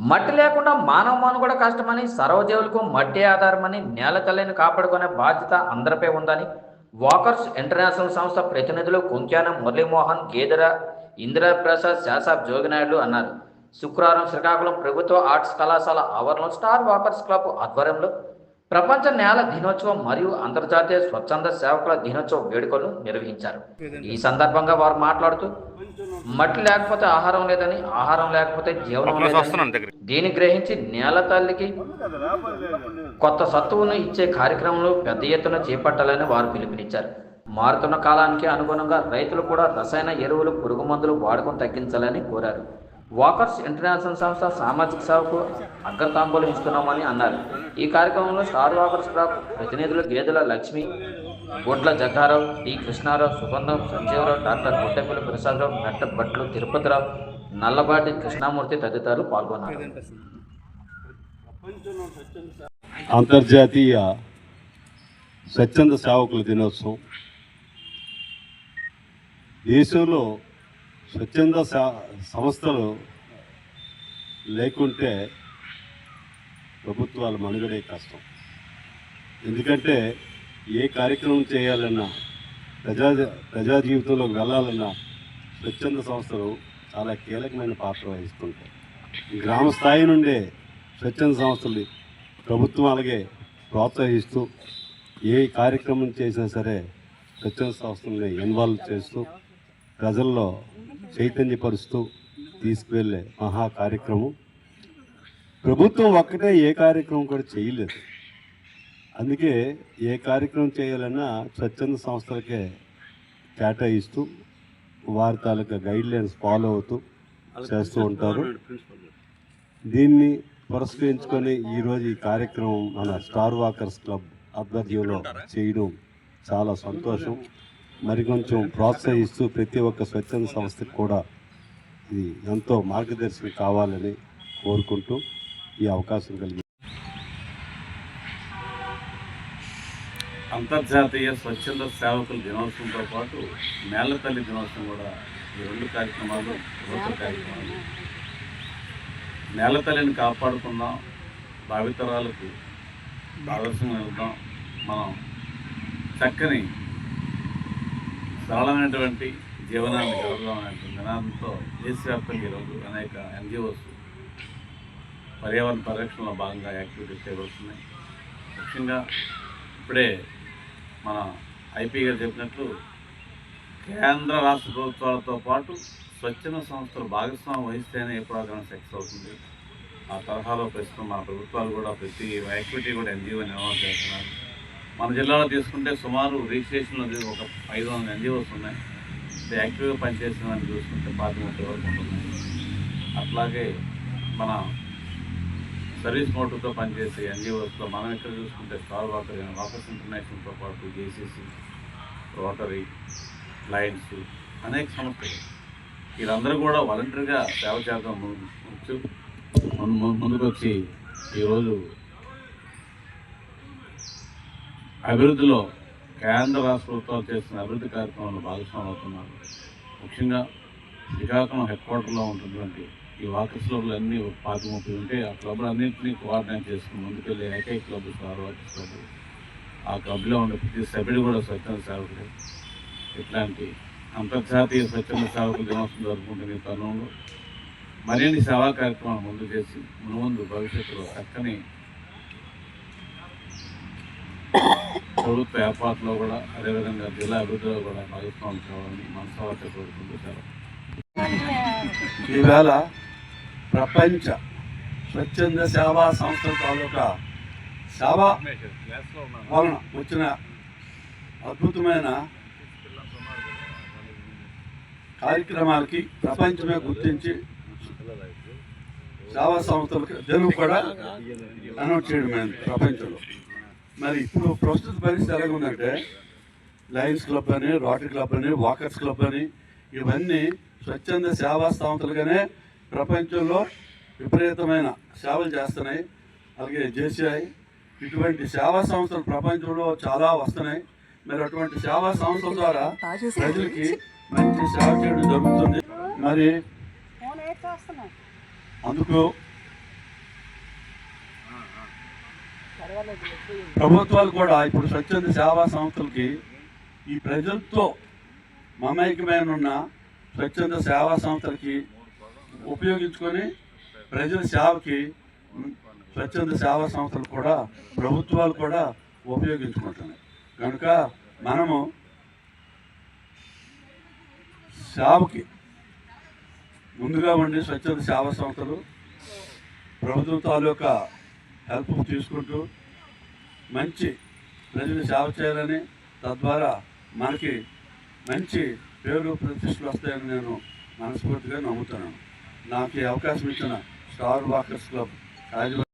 మట్టి లేకుండా మానవ మనుగడ కష్టమని సర్వజీవులకు మట్టి ఆధారమని నేల తల్లిని కాపాడుకునే బాధ్యత అందరిపై ఉందని వాకర్స్ ఇంటర్నేషనల్ సంస్థ ప్రతినిధులు కుంక్యాన మురళీమోహన్ గేదెర ఇందిరాప్రసాద్ శాసాబ్ జోగినాయుడు అన్నారు. శుక్రవారం శ్రీకాకుళం ప్రభుత్వ ఆర్ట్స్ కళాశాల ఆవరణలో స్టార్ వాకర్స్ క్లబ్ ఆధ్వర్యంలో ప్రపంచ నేల దినోత్సవం మరియు అంతర్జాతీయ స్వచ్ఛంద సేవకుల దినోత్సవ వేడుకలను నిర్వహించారు. ఈ సందర్భంగా వారు మాట్లాడుతూ మట్టి లేకపోతే ఆహారం లేదని ఆహారం లేకపోతే జీవనం లేదని దీన్ని గ్రహించి నేల తల్లికి కొత్త సత్తువును ఇచ్చే కార్యక్రమంలో పెద్ద ఎత్తున చేపట్టాలని వారు పిలుపునిచ్చారు. మారుతున్న కాలానికి అనుగుణంగా రైతులు కూడా రసాయన ఎరువులు పురుగు మందులు వాడకం తగ్గించాలని కోరారు. వాకర్స్ ఇంటర్నేషనల్ సంస్థ సామాజిక సేవకు అగ్రతాంబూలు ఇస్తున్నామని అన్నారు. ఈ కార్యక్రమంలో స్టార్ వాకర్స్ క్లబ్ ప్రతినిధులు గేదెల లక్ష్మి బొడ్ల జగ్గారావు డి కృష్ణారావు సుగంధం సంజీవరావు డాక్టర్ గుట్టెపల్లి ప్రసాదరావు మెట్ట భట్లు తిరుపతిరావు నల్లబాటి కృష్ణామూర్తి తదితరులు పాల్గొన్నారు. అంతర్జాతీయ స్వచ్ఛంద సేవకుల దినోత్సవం. దేశంలో స్వచ్ఛంద సా- సంస్థలు లేకుంటే ప్రభుత్వాల మనుగడే కష్టం. ఎందుకంటే ఏ కార్యక్రమం చేయాలన్నా ప్రజా ప్రజా జీవితంలోకి వెళ్ళాలన్నా స్వచ్ఛంద సంస్థలు చాలా కీలకమైన పాత్ర వహిస్తుంటాయి. గ్రామ స్థాయి నుండే స్వచ్ఛంద సంస్థలు ప్రభుత్వం అలాగే ప్రోత్సహిస్తూ ఏ కార్యక్రమం చేసినా సరే స్వచ్ఛంద సంస్థల్ని ఇన్వాల్వ్ చేస్తూ ప్రజల్లో చైతన్యపరుస్తూ తీసుకువెళ్ళే మహా కార్యక్రమం. ప్రభుత్వం ఒక్కటే ఏ కార్యక్రమం కూడా చేయలేదు. అందుకే ఏ కార్యక్రమం చేయాలన్నా స్వచ్ఛంద సంస్థలకే కేటాయిస్తూ వారి తాలూకా గైడ్ లైన్స్ ఫాలో అవుతూ చేస్తూ ఉంటారు. దీన్ని పురస్కరించుకొని ఈరోజు ఈ కార్యక్రమం మన స్టార్ వాకర్స్ క్లబ్ ఆధ్వర్యంలో చేయడం చాలా సంతోషం. మరి కొంచెం ప్రోత్సహిస్తూ ప్రతి ఒక్క స్వచ్ఛంద సంస్థకు కూడా ఇది ఎంతో మార్గదర్శకం కావాలని కోరుకుంటూ ఈ అవకాశం కలిగి అంతర్జాతీయ స్వచ్ఛంద సేవకుల దినోత్సవంతో పాటు నేల తల్లి దినోత్సవం కూడా ఈ రెండు కార్యక్రమాలు రోజు కార్యక్రమాలు. నేల తల్లిని కాపాడుకుందాం భావితరాలకు ఆదర్శం వెళ్దాం మనం చక్కని సరళమైనటువంటి జీవనాన్ని గడపడం అనేటువంటి నినాదంతో దేశవ్యాప్తంగా ఈరోజు అనేక ఎన్జిఓస్ పర్యావరణ పరిరక్షణలో భాగంగా యాక్టివిటీస్ చేయబడుతున్నాయి. ముఖ్యంగా ఇప్పుడే మన ఐపీ గారు చెప్పినట్లు కేంద్ర రాష్ట్ర ప్రభుత్వాలతో పాటు స్వచ్ఛంద సంస్థలు భాగస్వామ్యం వహిస్తేనే ఏ ప్రోగ్రామ్ సక్సెస్ అవుతుంది. ఆ తరహాలో ప్రస్తుతం మన ప్రభుత్వాలు కూడా ప్రతి యాక్టివిటీ కూడా ఎన్జిఓ నిర్వహణ చేస్తున్నారు. మన జిల్లాలో తీసుకుంటే సుమారు రిజిస్ట్రేషన్లో ఒక ఐదు వందల ఎన్జిఓస్ ఉన్నాయి. ఇది యాక్టివ్గా పనిచేసిన చూసుకుంటే పాతి ముప్పై వరకు ఉంటున్నాయి అట్లాగే మన సర్వీస్ మోటార్తో పనిచేసే ఎన్జిఓస్లో మనం ఇక్కడ చూసుకుంటే స్టార్ వాకర్ వాకర్స్ ఇంటర్నేషనల్తో పాటు జేసీసీ రోటరీ లయన్స్ అనేక సంస్థలు. వీళ్ళందరూ కూడా వాలంటరీగా సేవ చేద్దాం ముందు ముందుకొచ్చి ముందుకు వచ్చి ఈరోజు అభివృద్ధిలో కేంద్ర రాష్ట్ర ప్రభుత్వాలు చేస్తున్న అభివృద్ధి కార్యక్రమంలో భాగస్వామి అవుతున్నారు. ముఖ్యంగా శ్రీకాకుళం హెడ్ క్వార్టర్లో ఉంటున్నటువంటి ఈ వాకర్స్ క్లబ్లు అన్నీ ఒక పాతి ముప్పై ఉంటే ఆ క్లబ్లు అన్నింటినీ కోఆర్డినేట్ చేసుకుని ముందుకెళ్ళి ఏకైక క్లబ్ స్టార్ వాకర్స్ క్లబ్. ఆ క్లబ్లో ఉండే ప్రతి సభ్యుడు కూడా స్వచ్ఛంద సేవకుడు. ఇట్లాంటి అంతర్జాతీయ స్వచ్ఛంద సేవకుల దినోత్సవం జరుపుకుంటున్న ఈ తరుణంలో మరిన్ని సేవా కార్యక్రమాలు ముందు చేసి మునుముందు భవిష్యత్తులో చక్కని ప్రభుత్వ ఏర్పాట్లో కూడా అదేవిధంగా జిల్లా అభివృద్ధిలో కూడా భాగస్వామ్యం కావాలని మనసావార్త కోరుకుంటూ సెలవు. ఈవేళ ప్రపంచ స్వచ్ఛంద సేవా సంస్థ తాలూకా సేవ వలన వచ్చిన అద్భుతమైన కార్యక్రమాలకి ప్రపంచమే గుర్తించి సేవా సంస్థలకు తెలుగు కూడా అనౌన్స్ చేయడమైంది ప్రపంచంలో. మరి ఇప్పుడు ప్రస్తుత పరిస్థితి ఎలాగ ఉందంటే లయన్స్ క్లబ్ అని రోటరీ క్లబ్ అని వాకర్స్ క్లబ్ అని ఇవన్నీ స్వచ్ఛంద సేవా సంస్థలుగానే ప్రపంచంలో విపరీతమైన సేవలు చేస్తున్నాయి. అలాగే జేసీఐ ఇటువంటి సేవా సంస్థలు ప్రపంచంలో చాలా వస్తున్నాయి. మరి అటువంటి సేవా సంస్థల ద్వారా ప్రజలకి మంచి సేవ చేయడం జరుగుతుంది. మరి అందుకు ప్రభుత్వాలు కూడా ఇప్పుడు స్వచ్ఛంద సేవా సంస్థలకి ఈ ప్రజలతో మమైకమైన ఉన్న స్వచ్ఛంద సేవా సంస్థలకి ఉపయోగించుకొని ప్రజల సేవకి స్వచ్ఛంద సేవా సంస్థలు కూడా ప్రభుత్వాలు కూడా ఉపయోగించుకుంటున్నాయి. కనుక మనము సేవకి ముందుగా ఉండి స్వచ్ఛంద సేవా సంస్థలు ప్రభుత్వం తాలూకా హెల్ప్ తీసుకుంటూ మంచి ప్రజలు సేవ చేయాలని తద్వారా మనకి మంచి పేరు ప్రతిష్టలు వస్తాయని నేను మనస్ఫూర్తిగా నమ్ముతున్నాను. నాకు ఈ అవకాశం ఇచ్చిన స్టార్ వాకర్స్ క్లబ్ రాజు